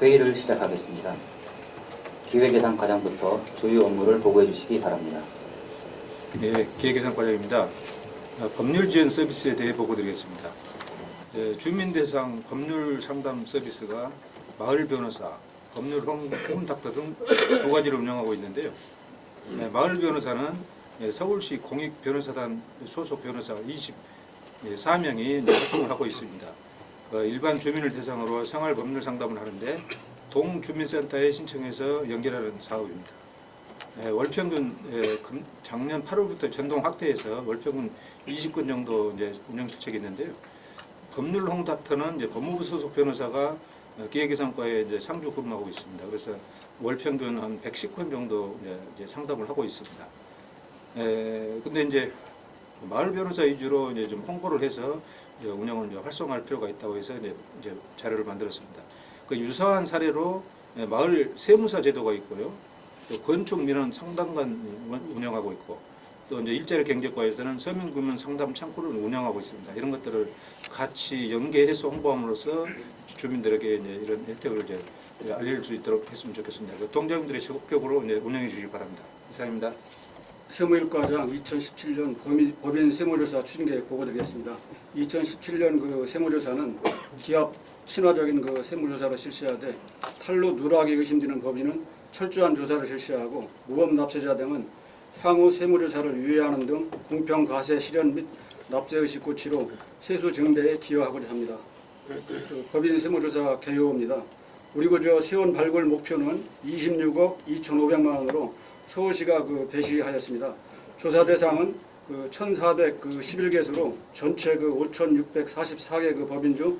회의를 시작하겠습니다. 기획예산 과장부터 주요 업무를 보고해 주시기 바랍니다. 네, 기획예산 과장입니다. 어, 법률 지원 서비스에 대해 보고드리겠습니다. 예, 주민 대상 법률 상담 서비스가 마을 변호사, 법률 홈, 홈닥터 등 두 가지를 운영하고 있는데요. 예, 마을 변호사는 예, 서울시 공익 변호사단 소속 변호사 24명이 활동을 하고 있습니다. 어, 일반 주민을 대상으로 생활 법률 상담을 하는데 동주민센터에 신청해서 연결하는 사업입니다. 예, 월평균 예, 금- 작년 8월부터 전동 확대해서 월평균 20건 정도 이제 운영 실책이 있는데요. 법률 홍닥터는 이제 법무부 소속 변호사가 어, 기획예산과에 이제 상주 근무하고 있습니다. 그래서 월 평균 한 110건 정도 이제, 상담을 하고 있습니다. 에, 근데 이제 마을 변호사 위주로 이제 좀 홍보를 해서 운영을 이제 활성화할 필요가 있다고 해서 이제, 이제 자료를 만들었습니다. 그 유사한 사례로 예, 마을 세무사 제도가 있고요. 또 건축 민원 상담관 운영하고 있고 또 이제 일자리 경제과에서는 서민금융 상담 창구를 운영하고 있습니다. 이런 것들을 같이 연계해서 홍보함으로써 주민들에게 이제 이런 혜택을 이제 알릴 수 있도록 했으면 좋겠습니다. 그 동장님들이 적극적으로 운영해 주시기 바랍니다. 이상입니다. 세무일과장 2017년 범인, 법인 세무조사 추진계획 보고드리겠습니다. 2017년 그 세무조사는 기업 친화적인 그 세무조사를 실시하되 탈루 누락이 의심되는 법인은 철저한 조사를 실시하고 무법 납세자 등은 향후 세무조사를 유예하는 등 공평 과세 실현 및 납세의식 고치로 세수 증대에 기여하고자 합니다. 그 법인 세무조사 개요입니다. 우리 구저 세원 발굴 목표는 26억 2,500만 원으로 서울시가 그 배시하였습니다. 조사 대상은 그 1,411개수로 전체 그 5,644개 그 법인 중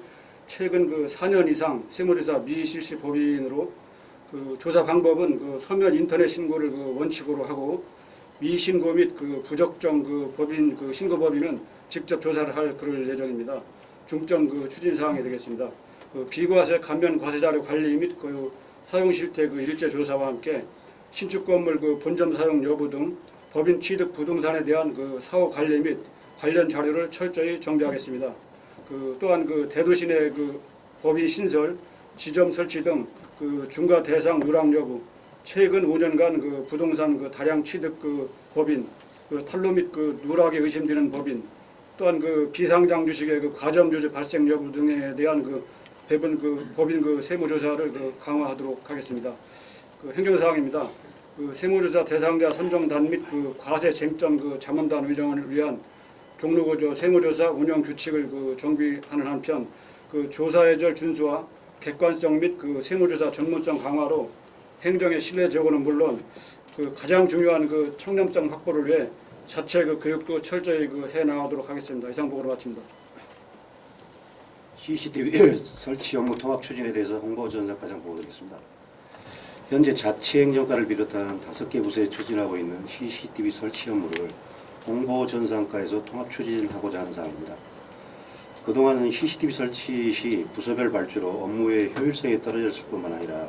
최근 그 4년 이상 세무조사 미실시 법인으로 그 조사 방법은 그 서면 인터넷 신고를 그 원칙으로 하고 미신고 및 그 부적정 그 법인 그 신고 법인은 직접 조사를 할 그럴 예정입니다. 중점 그 추진 사항이 되겠습니다. 그 비과세 감면 과세 자료 관리 및 그 사용 실태 그 일제 조사와 함께 신축 건물 그 본점 사용 여부 등 법인 취득 부동산에 대한 그 사후 관리 및 관련 자료를 철저히 정비하겠습니다. 그 또한 그 대도시 내그 법인 신설, 지점 설치 등 그 중과 대상 누락 여부, 최근 5년간 그 부동산 그 다량 취득 그 법인, 그 탈루 및 그 누락에 의심되는 법인, 또한 그 비상장 주식의 그 가점 조제 발생 여부 등에 대한 그 배분 그 법인 그 세무 조사를 그 강화하도록 하겠습니다. 그 행정 사항입니다. 그 세무조사 대상자 선정단 및 그 과세 쟁점 그 자문단 운영을 위한 종로구조 세무조사 운영 규칙을 그 정비하는 한편 그 조사의절 준수와 객관성 및 그 세무조사 전문성 강화로 행정의 신뢰 제고는 물론 그 가장 중요한 그 청렴성 확보를 위해 자체 그 교육도 철저히 그 해 나가도록 하겠습니다. 이상 보고로 마칩니다. CCTV 설치 업무 통합 추진에 대해서 홍보 전사 과장 보고드리겠습니다. 현재 자치행정과를 비롯한 다섯 개 부서에 추진하고 있는 CCTV 설치 업무를 홍보전산과에서 통합 추진하고자 하는 사항입니다. 그동안은 CCTV 설치 시 부서별 발주로 업무의 효율성이 떨어졌을 뿐만 아니라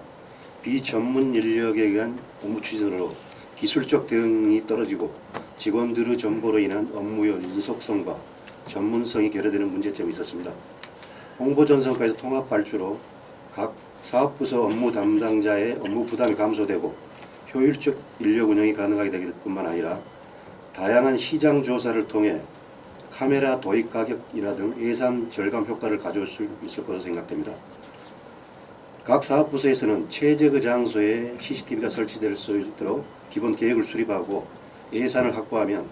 비전문 인력에 의한 업무 추진으로 기술적 대응이 떨어지고 직원들의 정보로 인한 업무의 인속성과 전문성이 결여되는 문제점이 있었습니다. 홍보 전선까지 통합 발주로 각 사업부서 업무 담당자의 업무 부담이 감소되고 효율적 인력 운영이 가능하게 되길 뿐만 아니라 다양한 시장 조사를 통해 카메라 도입 가격이나 등 예산 절감 효과를 가져올 수 있을 것으로 생각됩니다. 각 사업부서에서는 최적의 장소에 CCTV가 설치될 수 있도록 기본 계획을 수립하고 예산을 확보하면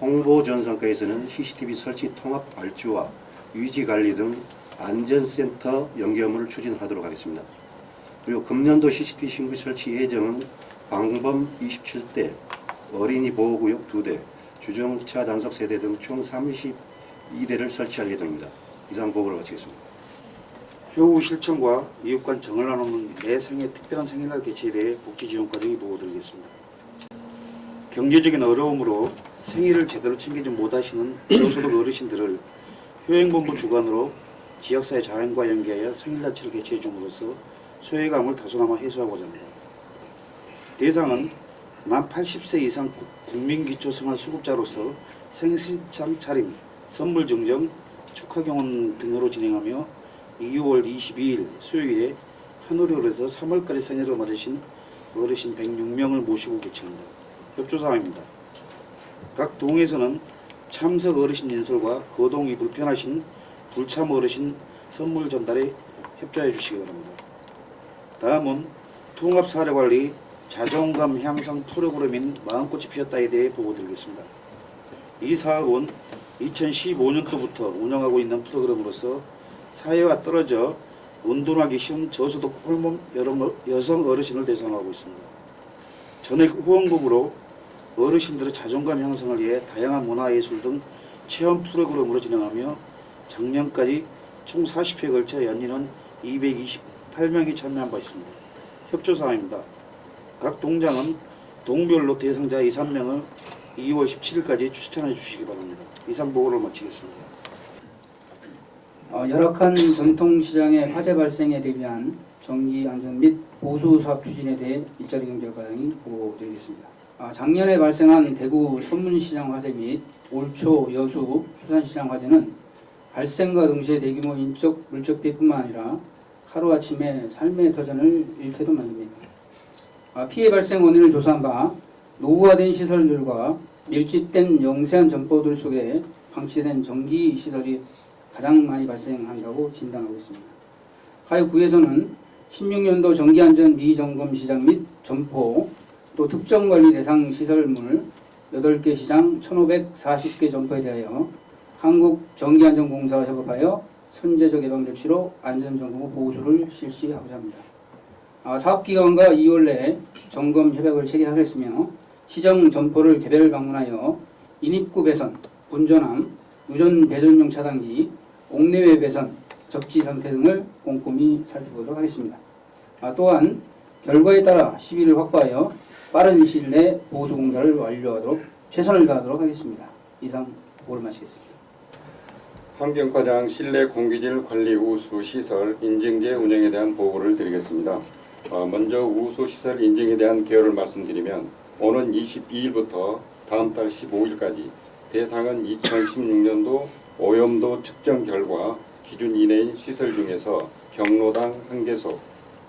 홍보전산과에서는 CCTV 설치 통합 발주와 유지 관리 등 안전센터 연계 업무를 추진하도록 하겠습니다. 그리고 금년도 CCTV 신고 설치 예정은 방범 27대, 어린이 보호구역 2대, 주정차 단속 세대 등 총 32대를 설치할 예정입니다. 이상 보고를 마치겠습니다. 효우 실천과 이웃 간 정을 나누는 매 생애 특별한 생일날 개최에 대해 복지 지원 과정이 보고드리겠습니다. 경제적인 어려움으로 생일을 제대로 챙기지 못하시는 저소득 어르신들을 효행본부 주관으로 지역사회 자원과 연계하여 생일잔치를 개최해 줌으로써 소외감을 다소나마 해소하고자 합니다. 대상은 만 80세 이상 국- 국민기초생활수급자로서 생신상 차림, 선물 증정, 축하 경험 등으로 진행하며 2월 22일 수요일에 한우리홀에서 3월까지 생일을 맞으신 어르신 106명을 모시고 개최합니다. 협조사항입니다. 각 동에서는 참석 어르신 인솔과 거동이 불편하신 불참 어르신 선물 전달에 협조해 주시기 바랍니다. 다음은 통합사례관리 자존감 향상 프로그램인 마음꽃이 피었다에 대해 보고드리겠습니다. 이 사업은 2015년도부터 운영하고 있는 프로그램으로서 사회와 떨어져 운동하기 쉬운 저소득 여러- 여성 어르신을 대상으로 하고 있습니다. 전액 후원금으로 어르신들의 자존감 향상을 위해 다양한 문화예술 등 체험 프로그램으로 진행하며 작년까지 총 40회에 걸쳐 연인원 228명이 참여한 바 있습니다. 협조사항입니다. 각 동장은 동별로 대상자 2, 3명을 2월 17일까지 추천해 주시기 바랍니다. 이상 보고를 마치겠습니다. 어, 열악한 전통시장의 화재 발생에 대비한 정기 안전 및 보수 사업 추진에 대해 일자리 경제 과장이 보고드리겠습니다. 아, 작년에 발생한 대구 선문시장 화재 및 올초 여수 수산시장 화재는 발생과 동시에 대규모 인적 물적 피해뿐만 아니라 하루아침에 삶의 터전을 잃게도 만듭니다. 아, 피해 발생 원인을 조사한 바 노후화된 시설들과 밀집된 영세한 점포들 속에 방치된 전기 시설이 가장 많이 발생한다고 진단하고 있습니다. 하여 구에서는 16년도 전기안전 미점검 시장 및 점포 또 특정 관리 대상 시설물 8개 시장 1,540개 점포에 대하여 한국전기안전공사와 협업하여 선제적 예방 조치로 안전점검 후 보수를 실시하고자 합니다. 아, 사업기관과 2월 내에 점검 협약을 체결하겠으며 시정 점포를 개별 방문하여 인입구 배선, 분전함, 유전 배전용 차단기, 옥내외 배선, 접지 상태 등을 꼼꼼히 살펴보도록 하겠습니다. 아, 또한 결과에 따라 시비를 확보하여 빠른 시일 내 보수 공사를 완료하도록 최선을 다하도록 하겠습니다. 이상 보고를 마치겠습니다. 환경과장 실내 공기질 관리 우수 시설 인증제 운영에 대한 보고를 드리겠습니다. 어, 먼저 우수 시설 인증에 대한 개요를 말씀드리면 오는 22일부터 다음 달 15일까지 대상은 2016년도 오염도 측정 결과 기준 이내인 시설 중에서 경로당 1개소,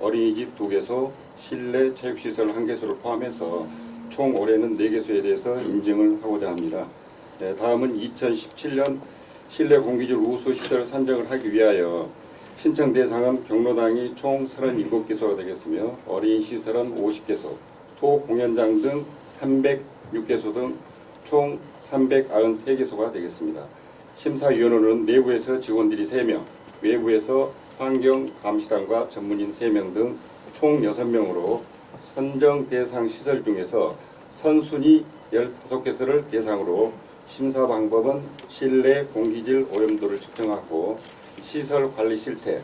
어린이집 2개소, 실내 체육시설 1개소를 포함해서 총 올해는 4개소에 대해서 인증을 하고자 합니다. 네, 다음은 2017년 실내 공기질 우수 시설 산정을 하기 위하여 신청 대상은 경로당이 총 37개소가 되겠으며 어린이 시설은 50개소, 소공연장 등 306개소 등 총 393개소가 되겠습니다. 심사위원회는 내부에서 직원들이 3명, 외부에서 환경감시단과 전문인 3명 등 총 6명으로 선정 대상 시설 중에서 선순위 15개소를 대상으로 심사 방법은 실내 공기질 오염도를 측정하고 시설 관리 실태,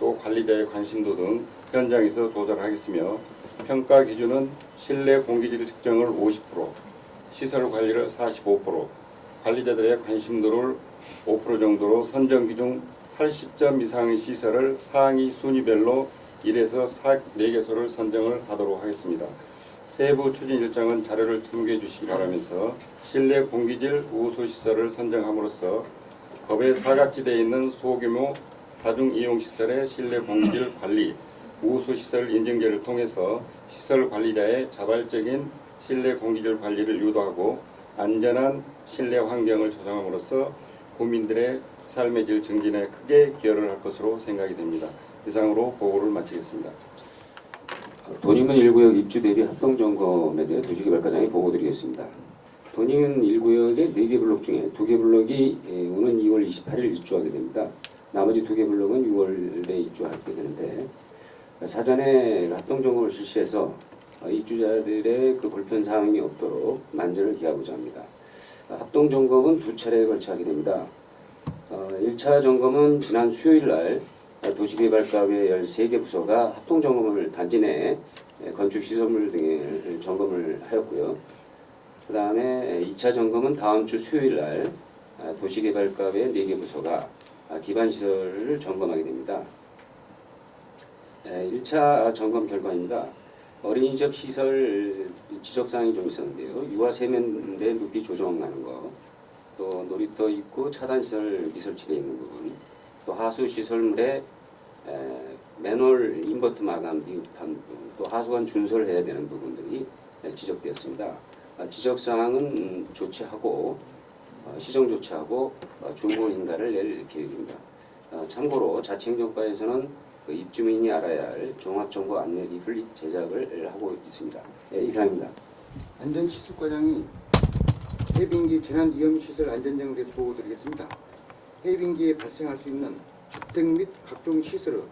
또 관리자의 관심도 등 현장에서 조사를 하겠으며 평가 기준은 실내 공기질 측정을 50%, 시설 관리를 45%, 관리자들의 관심도를 5% 정도로 선정 기준 80점 이상의 시설을 상위 순위별로 1에서 4개소를 선정을 하도록 하겠습니다. 세부 추진 일정은 자료를 참고해 주시기 바라면서 실내 공기질 우수 시설을 선정함으로써 법에 사각지대에 있는 소규모 다중 이용 시설의 실내 공기질 관리 우수 시설 인증제를 통해서 시설 관리자의 자발적인 실내 공기질 관리를 유도하고 안전한 실내 환경을 조성함으로써 국민들의 삶의 질 증진에 크게 기여를 할 것으로 생각이 됩니다. 이상으로 보고를 마치겠습니다. 돈익은 1구역 입주 대비 합동 점검에 대해 도시개발과장이 보고드리겠습니다. 돈익은 1구역의 4개 블록 중에 2개 블록이 예, 오는 2월 28일 입주하게 됩니다. 나머지 2개 블록은 6월에 입주하게 되는데 사전에 합동 점검을 실시해서 어, 입주자들의 그 불편 사항이 없도록 만전을 기하고자 합니다. 어, 합동 점검은 두 차례에 걸쳐 하게 됩니다. 어, 1차 점검은 지난 수요일 날 도시개발과의 13개 부서가 합동점검을 단지 내 건축시설물 등의 점검을 하였고요. 그 다음에 2차 점검은 다음 주 수요일 날 도시개발과의 4개 부서가 기반시설을 점검하게 됩니다. 1차 점검 결과입니다. 어린이집 시설 지적사항이 좀 있었는데요. 유아 세면대 높이 조정하는 거, 또 놀이터 입구 차단시설 미설치되어 있는 부분, 또 하수 시설물에 에, 맨홀 인버트 마감 미흡한 부분, 또 하수관 준설을 해야 되는 부분들이 지적되었습니다. 아, 지적 사항은 음, 조치하고 어, 시정 조치하고 어, 중고 인가를 낼 계획입니다. 어, 참고로 자치행정과에서는 그 입주민이 알아야 할 종합정보 안내 리플릿 제작을 하고 있습니다. 예, 이상입니다. 안전시설과장이 해빙기 재난위험시설 안전장에 대해서 보고 드리겠습니다. 해빙기에 발생할 수 있는 주택 및 각종 시설의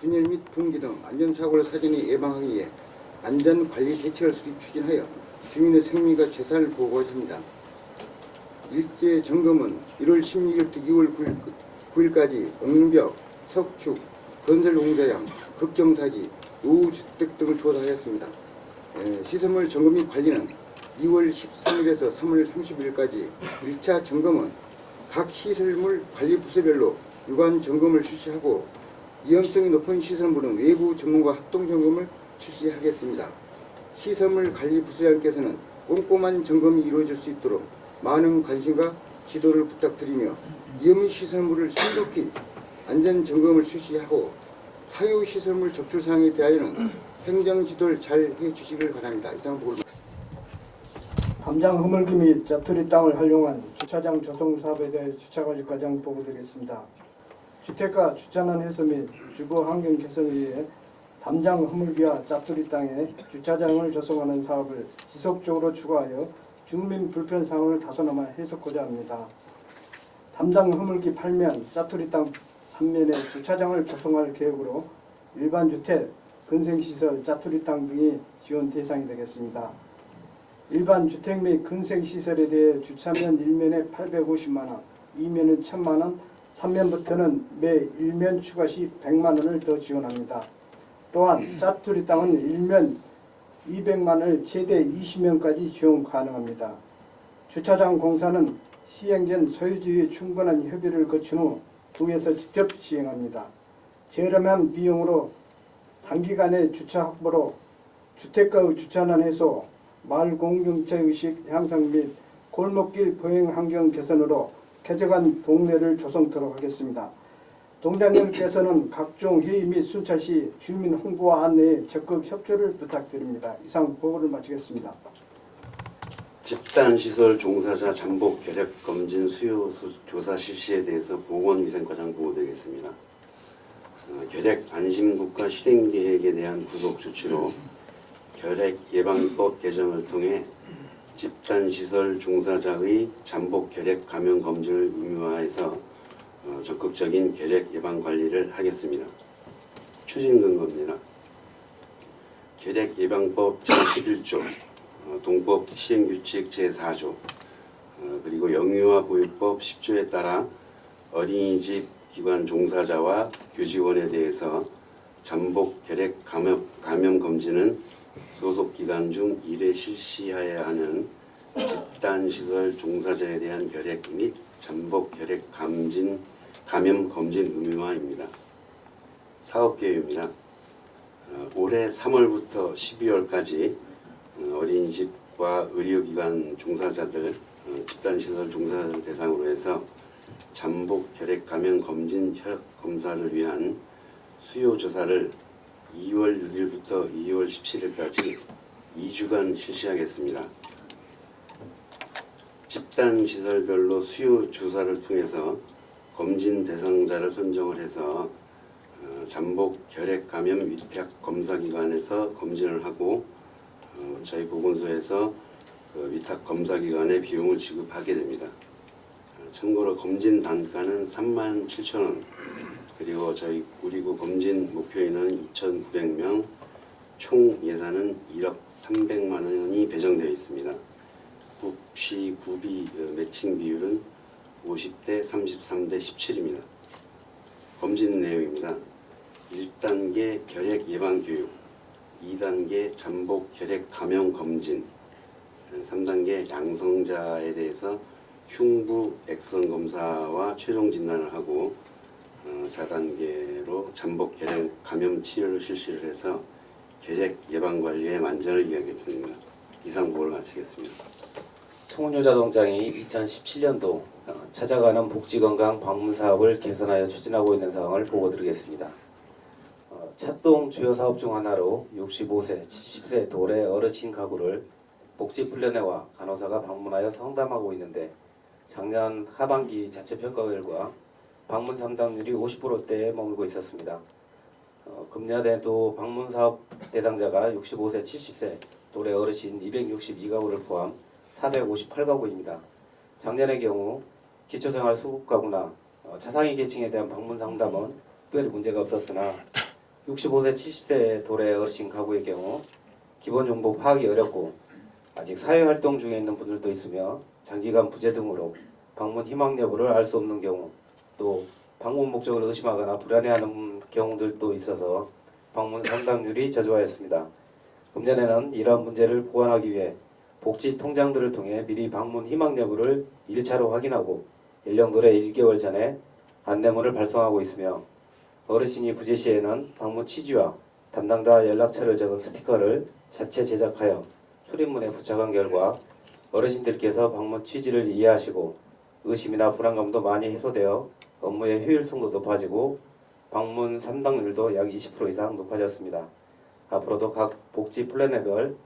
균열 및 분기 등 안전사고를 사전에 예방하기 위해 안전관리 대책을 수립 추진하여 주민의 생명과 재산을 보호합니다. 일제 점검은 1월 16일부터 2월 9일, 까지 옹벽, 석축, 건설공사장, 극경사지, 노후주택 등을 조사하였습니다. 에, 시설물 점검 및 관리는 2월 13일에서 3월 30일까지 1차 점검은 각 시설물 관리 부서별로 유관 점검을 실시하고 위험성이 높은 시설물은 외부 전문가 합동 점검을 실시하겠습니다. 시설물 관리 부서장께서는 꼼꼼한 점검이 이루어질 수 있도록 많은 관심과 지도를 부탁드리며 위험 시설물을 신속히 안전 점검을 실시하고 사유 시설물 적출 사항에 대하여는 행정 지도를 잘 해주시길 바랍니다. 이상 보고 담장 허물기 및 자투리 땅을 활용한 주차장 조성 사업에 대해 주차관리 과장 보고드리겠습니다. 주택가 주차난 해소 및 주거 환경 개선을 위해 담장 허물기와 자투리 땅에 주차장을 조성하는 사업을 지속적으로 추구하여 주민 불편 사항을 다소나마 해소하고자 합니다. 담장 허물기 8면 자투리 땅 3면에 주차장을 조성할 계획으로 일반 주택, 건생시설, 자투리 땅 등이 지원 대상이 되겠습니다. 일반 주택 및 근생 시설에 대해 주차면 1면에 850만 원, 2면은 1000만 원, 3면부터는 매 1면 추가 시 100만 원을 더 지원합니다. 또한 짜투리 땅은 1면 200만 원을 최대 20면까지 지원 가능합니다. 주차장 공사는 시행 전 소유주의 충분한 협의를 거친 후 구에서 직접 시행합니다. 저렴한 비용으로 단기간에 주차 확보로 주택가의 주차난 해소, 마을 공동체 의식 향상 및 골목길 보행 환경 개선으로 쾌적한 동네를 조성토록 하겠습니다. 동장님께서는 각종 회의 및 순찰 시 주민 홍보와 안내에 적극 협조를 부탁드립니다. 이상 보고를 마치겠습니다. 집단시설 종사자 잠복 결핵 검진 수요 수- 조사 실시에 대해서 보건위생과장 보고드리겠습니다. 어, 결핵 안심국가 실행 계획에 대한 구속 조치로 결핵 예방법 개정을 통해 집단시설 종사자의 잠복 결핵 감염 검진을 의무화해서 어, 적극적인 결핵 예방 관리를 하겠습니다. 추진 근거입니다. 결핵 예방법 제11조 어, 동법 시행규칙 제4조 어, 그리고 영유아 보육법 10조에 따라 어린이집 기관 종사자와 교직원에 대해서 잠복 결핵 감염, 감염 검진은 소속 기간 중 1회 실시해야 하는 집단시설 종사자에 대한 결핵 및 잠복 결핵 감진 감염 검진 의무화입니다. 사업 계획입니다. 어, 올해 3월부터 12월까지 어, 어린이집과 의료기관 종사자들, 어, 집단시설 종사자들 대상으로 해서 잠복 결핵 감염 검진 혈액 검사를 위한 수요 조사를 2월 6일부터 2월 17일까지 2주간 실시하겠습니다. 집단 시설별로 수요 조사를 통해서 검진 대상자를 선정을 해서 어, 잠복 결핵 감염 위탁 검사 기관에서 검진을 하고 어, 저희 보건소에서 그 위탁 검사 기관에 비용을 지급하게 됩니다. 어, 참고로 검진 단가는 3만 7천 원 그리고 저희 우리구 검진 목표인은 2,900명 총 예산은 1억 300만 원이 배정되어 있습니다. 국시 구비 어, 매칭 비율은 50대 33대 17입니다. 검진 내용입니다. 1단계 결핵 예방 교육, 2단계 잠복 결핵 감염 검진, 3단계 양성자에 대해서 흉부 액선 검사와 최종 진단을 하고 어, 4단계로 잠복 결핵 감염 치료를 실시를 해서 결핵 예방 관리에 만전을 기하겠습니다. 이상 보고를 마치겠습니다. 청운여자동장이 2017년도 어, 찾아가는 복지건강 방문 사업을 개선하여 추진하고 있는 상황을 보고드리겠습니다. 어, 차동 주요 사업 중 하나로 65세, 70세 도래 어르신 가구를 복지훈련회와 간호사가 방문하여 상담하고 있는데 작년 하반기 자체 평가 결과 방문 상담률이 50%대에 머물고 있었습니다. 어, 금년에도 방문 사업 대상자가 65세, 70세 도래 어르신 262가구를 포함 458가구입니다. 작년의 경우 기초생활 수급 가구나 어, 차상위 계층에 대한 방문 상담은 특별히 문제가 없었으나 65세, 70세 도래 어르신 가구의 경우 기본 정보 파악이 어렵고 아직 사회 활동 중에 있는 분들도 있으며 장기간 부재 등으로 방문 희망 여부를 알 수 없는 경우 또 방문 목적을 의심하거나 불안해하는 경우들도 있어서 방문 상담률이 저조하였습니다. 금년에는 이러한 문제를 보완하기 위해 복지 통장들을 통해 미리 방문 희망 여부를 1차로 확인하고 연령도래 1개월 전에 안내문을 발송하고 있으며 어르신이 부재 시에는 방문 취지와 담당자 연락처를 적은 스티커를 자체 제작하여 출입문에 부착한 결과 어르신들께서 방문 취지를 이해하시고 의심이나 불안감도 많이 해소되어 업무의 효율성도 높아지고 방문 상담률도 약 20% 이상 높아졌습니다. 앞으로도 각 복지 플랜별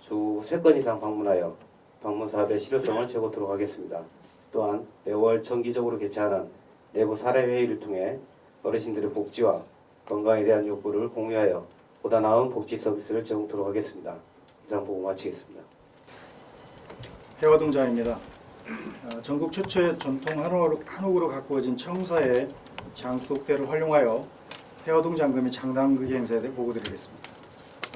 주 3건 이상 방문하여 방문 사업의 실효성을 제고토록 하겠습니다. 또한 매월 정기적으로 개최하는 내부 사례 회의를 통해 어르신들의 복지와 건강에 대한 욕구를 공유하여 보다 나은 복지 서비스를 제공토록 하겠습니다. 이상 보고 마치겠습니다. 해화동장입니다. 어, 전국 최초의 전통 한옥으로, 가꾸어진 청사의 장독대를 활용하여 해화동 장금이 창당극 행사에 대해 보고드리겠습니다.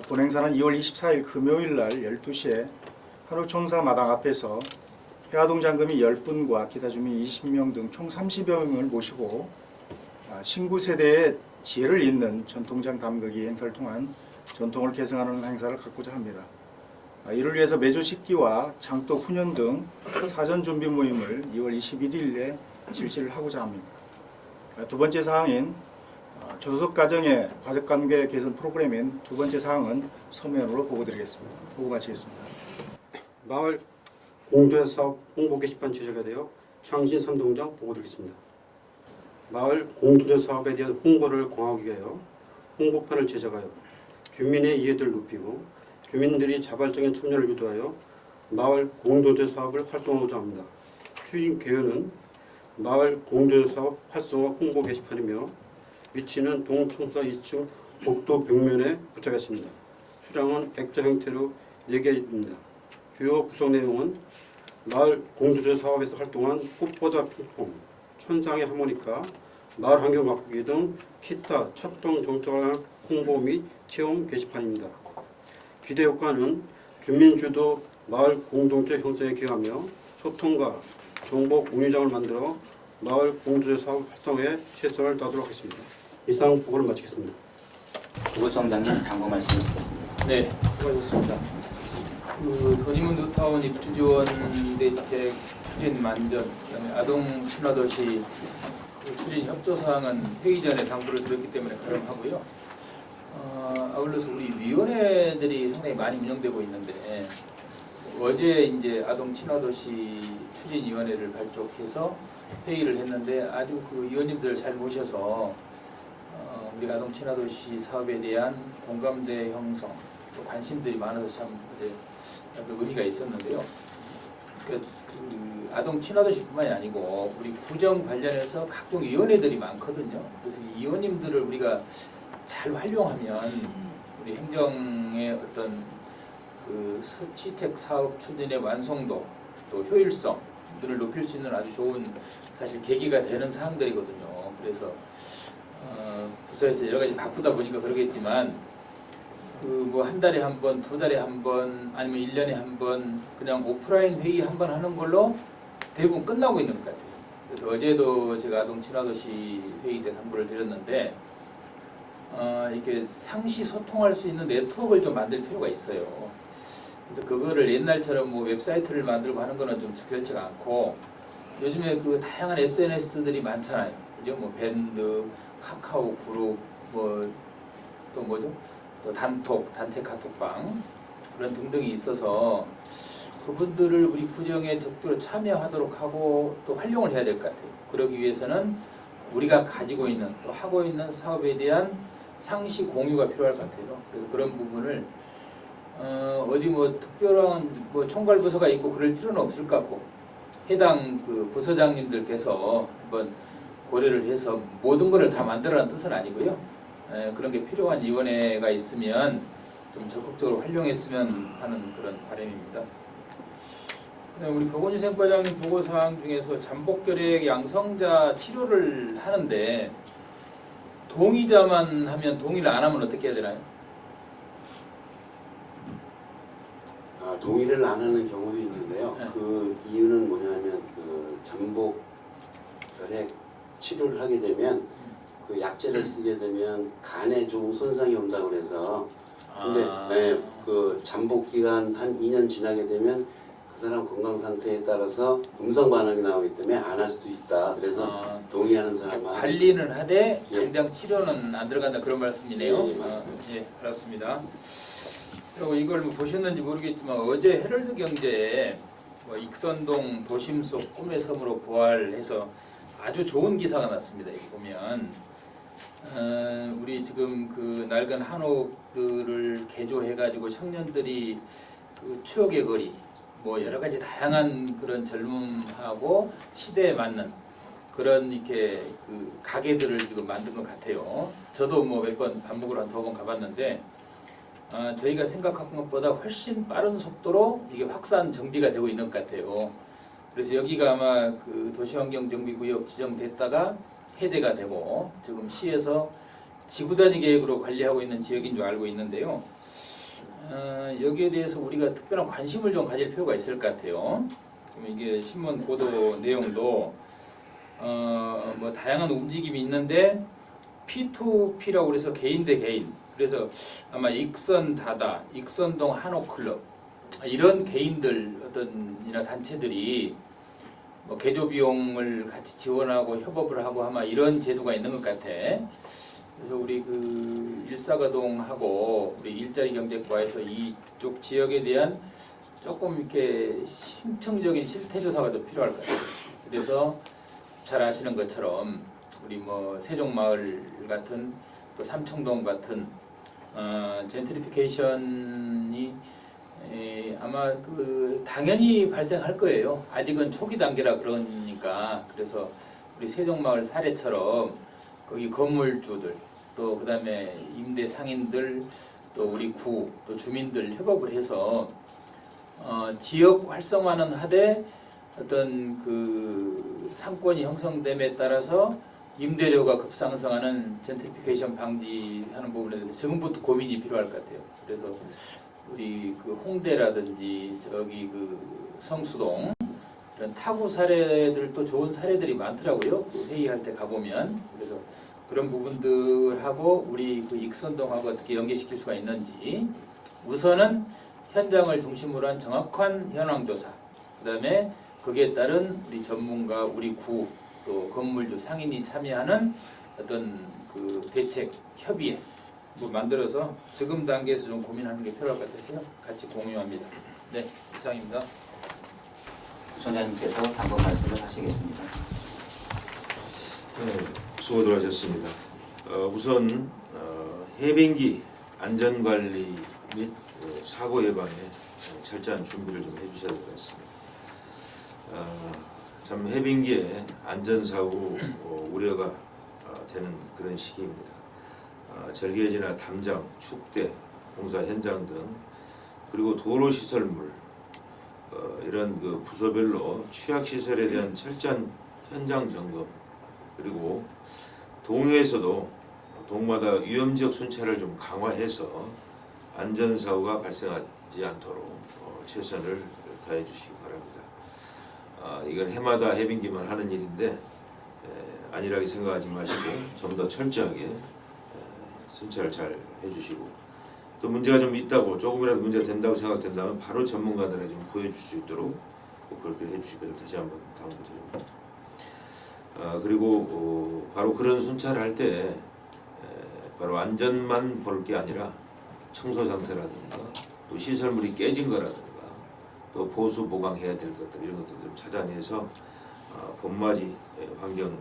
본 행사는 2월 24일 금요일 날 12시에 한옥청사 마당 앞에서 해화동 장금이 10분과 기타 주민 20명 등 총 30여 명을 모시고 아, 신구 세대의 지혜를 잇는 전통장 담그기 행사를 통한 전통을 계승하는 행사를 갖고자 합니다. 아, 이를 위해서 매주 식기와 장도 훈연 등 사전 준비 모임을 2월 21일에 실시를 하고자 합니다. 아, 두 번째 사항인 아, 조속 가정의 가족 관계 개선 프로그램인 두 번째 사항은 서면으로 보고드리겠습니다. 보고 마치겠습니다. 마을 공동의 사업 홍보 게시판 제작이 되어 창신 삼동장 보고드리겠습니다. 마을 공동의 사업에 대한 홍보를 공하기 위하여 홍보판을 제작하여 주민의 이해도를 높이고 주민들이 자발적인 참여를 유도하여 마을 공동체 사업을 활성화하고자 합니다. 추진 개요는 마을 공동체 사업 활성화 홍보 게시판이며 위치는 동청사 2층 복도 벽면에 부착했습니다. 수량은 액자 형태로 4개입니다. 주요 구성 내용은 마을 공동체 사업에서 활동한 꽃보다 핑퐁, 천상의 하모니카, 마을 환경 가꾸기 등 기타 차동 정책을 홍보 및 체험 게시판입니다. 기대 효과는 주민 주도 마을 공동체 형성에 기여하며 소통과 정보 공유장을 만들어 마을 공동체 사업 활성화에 최선을 다하도록 하겠습니다. 이상 보고를 마치겠습니다. 부구청장님 당부 말씀 듣겠습니다. 네, 수고하셨습니다. 그 도니문 뉴타운 입주 지원 대책 추진 만전, 그다음에 아동 친화 도시 그 추진 협조 사항은 회의 전에 당부를 드렸기 때문에 가름하고요. 어, 아울러서 우리 위원회들이 상당히 많이 운영되고 있는데 어제 이제 아동 친화도시 추진위원회를 발족해서 회의를 했는데 아주 그 위원님들 잘 모셔서 어, 우리 아동 친화도시 사업에 대한 공감대 형성 또 관심들이 많아서 참 의미가 있었는데요. 그, 그 아동 친화도시뿐만이 아니고 우리 구정 관련해서 각종 위원회들이 많거든요. 그래서 이 위원님들을 우리가 잘 활용하면 우리 행정의 어떤 그 시책 사업 추진의 완성도 또 효율성들을 높일 수 있는 아주 좋은 사실 계기가 되는 사항들이거든요. 그래서 어, 부서에서 여러 가지 바쁘다 보니까 그러겠지만 그 뭐 한 달에 한 번, 두 달에 한 번, 아니면 일 년에 한 번 그냥 오프라인 회의 한 번 하는 걸로 대부분 끝나고 있는 것 같아요. 그래서 어제도 제가 아동 친화도시 회의 때 당부를 드렸는데 어, 이렇게 상시 소통할 수 있는 네트워크를 좀 만들 필요가 있어요. 그래서 그거를 옛날처럼 뭐 웹사이트를 만들고 하는 거는 좀 적절치가 않고 요즘에 그 다양한 SNS들이 많잖아요. 그죠? 뭐 밴드, 카카오 그룹, 뭐 또 뭐죠? 또 단톡, 단체 카톡방 그런 등등이 있어서 그분들을 우리 구정에 적극적으로 참여하도록 하고 또 활용을 해야 될 것 같아요. 그러기 위해서는 우리가 가지고 있는 또 하고 있는 사업에 대한 상시 공유가 필요할 것 같아요. 그래서 그런 부분을 어, 어디 뭐 특별한 뭐 총괄 부서가 있고 그럴 필요는 없을 것 같고 해당 그 부서장님들께서 한번 고려를 해서 모든 것을 다 만들어라는 뜻은 아니고요. 에, 그런 게 필요한 위원회가 있으면 좀 적극적으로 활용했으면 하는 그런 바람입니다. 네, 우리 박원주 생과장님 보고 사항 중에서 잠복결핵 양성자 치료를 하는데 동의자만 하면 동의를 안 하면 어떻게 해야 되나요? 아, 동의를 안 하는 경우도 있는데요. 네. 그 이유는 뭐냐면 그 잠복 결핵 치료를 하게 되면 그 약제를 쓰게 되면 간에 좀 손상이 온다고 그래서 근데 아. 네, 그 잠복 기간 한 2년 지나게 되면 그 사람 건강 상태에 따라서 음성 반응이 나오기 때문에 안 할 수도 있다. 그래서 아, 동의하는 사람만 관리는 하되 예. 당장 치료는 안 들어간다 그런 말씀이네요. 예, 예, 아. 예, 알았습니다. 그리고 이걸 뭐 보셨는지 모르겠지만 어제 헤럴드 경제에 뭐 익선동 도심 속 꿈의 섬으로 부활해서 아주 좋은 기사가 났습니다. 여기 보면 어, 우리 지금 그 낡은 한옥들을 개조해가지고 청년들이 그 추억의 거리 뭐 여러 가지 다양한 그런 젊음하고 시대에 맞는 그런 이렇게 그 가게들을 지금 만든 것 같아요. 저도 뭐 몇번 반복으로 한두 번 가봤는데 아, 저희가 생각한 것보다 훨씬 빠른 속도로 이게 확산 정비가 되고 있는 것 같아요. 그래서 여기가 아마 그 도시환경정비구역 지정됐다가 해제가 되고 지금 시에서 지구단위 계획으로 관리하고 있는 지역인 줄 알고 있는데요. 어, 여기에 대해서 우리가 특별한 관심을 좀 가질 필요가 있을 것 같아요. 이게 신문 보도 내용도 어, 뭐 다양한 움직임이 있는데 P2P라고 그래서 개인 대 개인. 그래서 아마 익선 다다, 익선동 한옥 클럽 이런 개인들 어떤이나 단체들이 뭐 개조 비용을 같이 지원하고 협업을 하고 아마 이런 제도가 있는 것 같아. 그래서 우리 그 일사가동하고 우리 일자리 경제과에서 이쪽 지역에 대한 조금 이렇게 심층적인 실태 조사가 더 필요할 것 같아요. 그래서 잘 아시는 것처럼 우리 뭐 세종마을 같은 또 삼청동 같은 어, 젠트리피케이션이 에, 아마 그 당연히 발생할 거예요. 아직은 초기 단계라 그러니까 그래서 우리 세종마을 사례처럼 거기 건물주들 또 그다음에 임대 상인들 또 우리 구 또 주민들 협업을 해서 어, 지역 활성화는 하되 어떤 그 상권이 형성됨에 따라서 임대료가 급상승하는 젠트리피케이션 방지하는 부분에 대해서 지금부터 고민이 필요할 것 같아요. 그래서 우리 그 홍대라든지 저기 그 성수동 이런 타구 사례들도 좋은 사례들이 많더라고요. 그 회의할 때 가보면 그래서 그런 부분들하고 우리 그 익선동하고 어떻게 연계시킬 수가 있는지 우선은 현장을 중심으로 한 정확한 현황 조사 그다음에 거기에 따른 우리 전문가 우리 구 또 건물주 상인이 참여하는 어떤 그 대책 협의회 뭐 만들어서 지금 단계에서 좀 고민하는 게 필요할 것 같아서요. 같이 공유합니다. 네, 이상입니다. 부총장님께서 당번 말씀을 하시겠습니다. 네, 수고들 하셨습니다. 어, 우선 어, 해빙기 안전관리 및 어, 사고 예방에 철저한 준비를 좀 해주셔야 될 것 같습니다. 어, 참 해빙기에 안전사고 어, 우려가 어, 되는 그런 시기입니다. 어, 절개지나 담장, 축대, 공사 현장 등 그리고 도로 시설물 어, 이런 그 부서별로 취약 시설에 대한 철저한 현장 점검 그리고 동해에서도 동마다 위험 지역 순찰을 좀 강화해서 안전 사고가 발생하지 않도록 어, 최선을 다해 주시기 바랍니다. 아, 이건 해마다 해빙기만 하는 일인데 에, 안일하게 생각하지 마시고 좀 더 철저하게 에, 순찰을 잘 해주시고 또 문제가 좀 있다고 조금이라도 문제가 된다고 생각된다면 바로 전문가들에게 좀 보여줄 수 있도록 꼭 그렇게 해주시길 다시 한번 당부드립니다. 아, 그리고 어, 바로 그런 순찰을 할 때 바로 안전만 볼 게 아니라 청소 상태라든가 또 시설물이 깨진 거라든가 또 보수 보강해야 될 것들 이런 것들 좀 찾아내서 어, 봄맞이 예, 환경을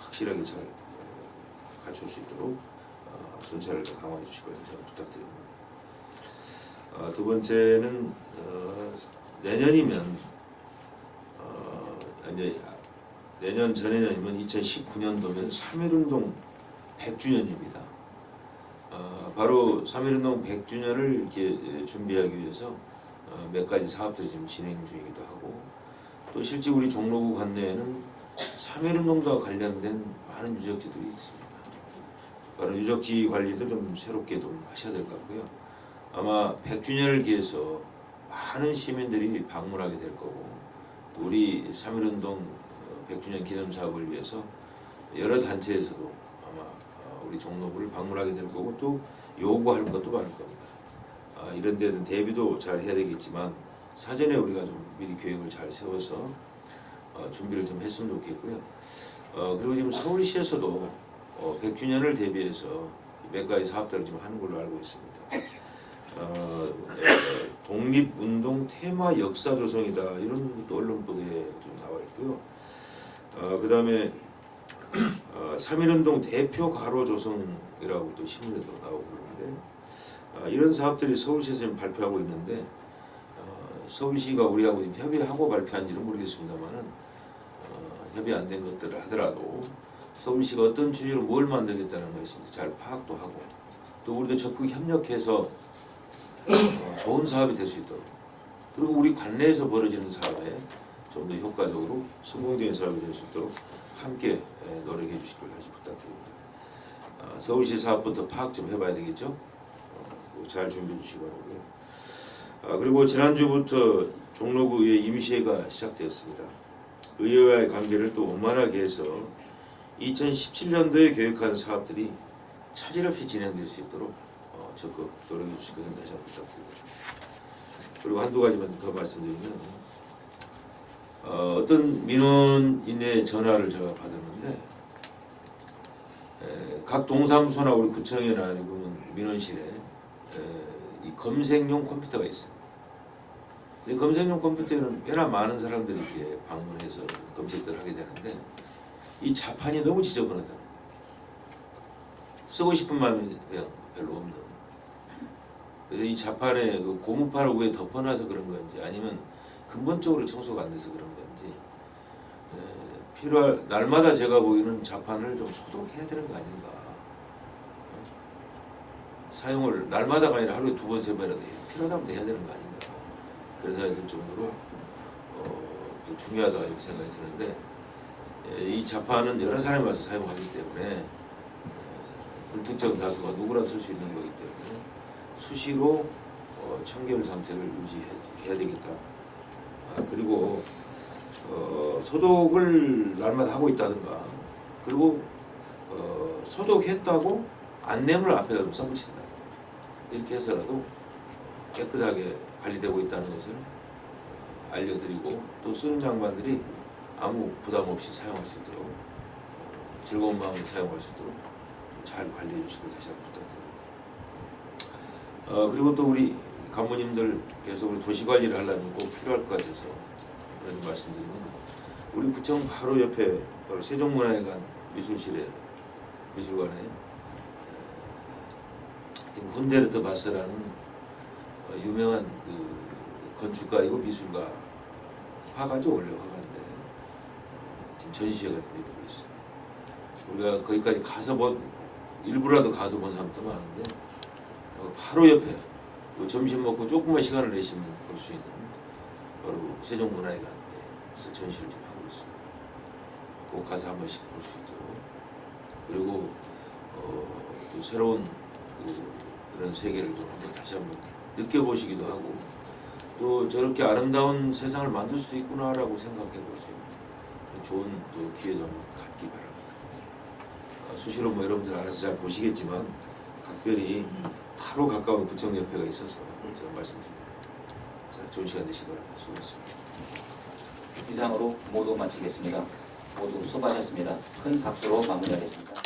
확실하게 잘 예, 갖출 수 있도록 어, 어, 순찰을 더 강화해 주실 한번 부탁드립니다. 어, 두 번째는 어, 내년이면 어, 이제 내년 전해년이면 2019년도면 3.1운동 100주년입니다. 어, 바로 3.1운동 100주년을 이렇게 예, 준비하기 위해서 어, 몇 가지 사업들이 지금 진행 중이기도 하고 또 실제 우리 종로구 관내에는 3.1운동과 관련된 많은 유적지들이 있습니다. 바로 유적지 관리도 좀 새롭게 좀 하셔야 될 것 같고요. 아마 100주년을 기해서 많은 시민들이 방문하게 될 거고 또 우리 3.1운동 100주년 기념 사업을 위해서 여러 단체에서도 아마 어, 우리 종로구를 방문하게 될 거고 또 요구할 것도 많을 겁니다. 아, 이런 데는 대비도 잘 해야 되겠지만 사전에 우리가 좀 미리 계획을 잘 세워서 어, 준비를 좀 했으면 좋겠고요. 어, 그리고 지금 서울시에서도 어, 100주년을 대비해서 몇 가지 사업들을 지금 하는 걸로 알고 있습니다. 어, 어, 독립운동 테마 역사 조성이다 이런 것도 언론 보도에 좀 나와 있고요. 어, 그 다음에 어, 3.1운동 대표 가로 조성이라고 또 신문에도 나오고 그러는데 어, 이런 사업들이 서울시에서 발표하고 있는데 어, 서울시가 우리하고 협의하고 발표한지는 모르겠습니다만은 어, 협의 안 된 것들을 하더라도 서울시가 어떤 취지로 뭘 만들겠다는 것인지 잘 파악도 하고 또 우리도 적극 협력해서 어, 좋은 사업이 될 수 있도록. 그리고 우리 관내에서 벌어지는 사업에 좀 더 효과적으로 성공적인 사업이 될 수 있도록 함께 에, 노력해 걸 다시 부탁드립니다. 아, 서울시 사업부터 파악 좀 해봐야 되겠죠? 어, 잘 준비해 주시기 바라고요. 아, 그리고 지난주부터 종로구의 임시회가 시작되었습니다. 의회와의 관계를 또 원만하게 해서 2017년도에 계획한 사업들이 차질 없이 진행될 수 있도록 어, 적극 노력해 주실 것을 다시 한번 부탁드립니다. 그리고 한두 가지만 더 말씀드리면 어, 어떤 민원인의 전화를 제가 받았는데 에, 각 동사무소나 우리 구청이나 아니면 민원실에 에, 이 검색용 컴퓨터가 있어요. 근데 검색용 컴퓨터에는 꽤나 많은 사람들이 이렇게 방문해서 검색들을 하게 되는데 이 자판이 너무 지저분하다는 거예요. 쓰고 싶은 마음이 그냥 별로 없는. 그래서 이 자판에 그 고무판을 위에 덮어놔서 그런 건지 아니면 근본적으로 청소가 안 돼서 그런 건지 에, 필요할 날마다 제가 보이는 자판을 좀 소독해야 되는 거 아닌가. 어? 사용을 날마다가 아니라 하루에 두 번, 세 번이라도 해- 필요하다면 해야 되는 거 아닌가. 그런 생각이 들 정도로 어, 또 중요하다 이렇게 생각이 드는데 에, 이 자판은 여러 사람이 와서 사용하기 때문에 에, 불특정 다수가 누구나 쓸 수 있는 거기 때문에 수시로 어, 청결 상태를 유지해야 되겠다. 아, 그리고 어, 소독을 날마다 하고 있다든가 그리고 어, 소독했다고 안내문을 앞에다 좀 써붙인다. 이렇게 해서라도 깨끗하게 관리되고 있다는 것을 어, 알려드리고 또 쓰는 장관들이 아무 부담 없이 사용할 수 있도록 어, 즐거운 마음으로 사용할 수 있도록 좀잘 관리해 주시길 다시 한번 부탁드립니다. 어, 그리고 또 우리 간부님들께서 우리 도시 관리를 하려면 꼭 필요할 것 같아서 그런 말씀드리면 우리 구청 바로 옆에 바로 세종문화회관 미술실에 미술관에 에, 지금 훈데르트 바스라는 어, 유명한 그 건축가이고 미술가 화가죠 원래 화가인데 어, 지금 전시회가 열리고 있어요. 우리가 거기까지 가서 본 일부라도 가서 본 사람도 많은데 어, 바로 옆에 그 점심 먹고 조금만 시간을 내시면 볼 수 있는 바로 세종문화회관에서 전시를 지금 하고 있습니다. 꼭 가서 한 번씩 볼 수 있도록 그리고 어, 또 새로운 그, 그런 세계를 좀 한번 다시 한번 느껴보시기도 하고 또 저렇게 아름다운 세상을 만들 수 있구나라고 생각해 볼 수 있는 좋은 또 기회도 한번 갖기 바랍니다. 어, 수시로 뭐 여러분들 알아서 잘 보시겠지만 각별히 바로 가까운 구청 옆에가 있어서 제가 말씀드립니다. 자, 좋은 시간 바랍니다. 수고하셨습니다. 이상으로 모두 마치겠습니다. 모두 수고하셨습니다. 큰 박수로 마무리하겠습니다.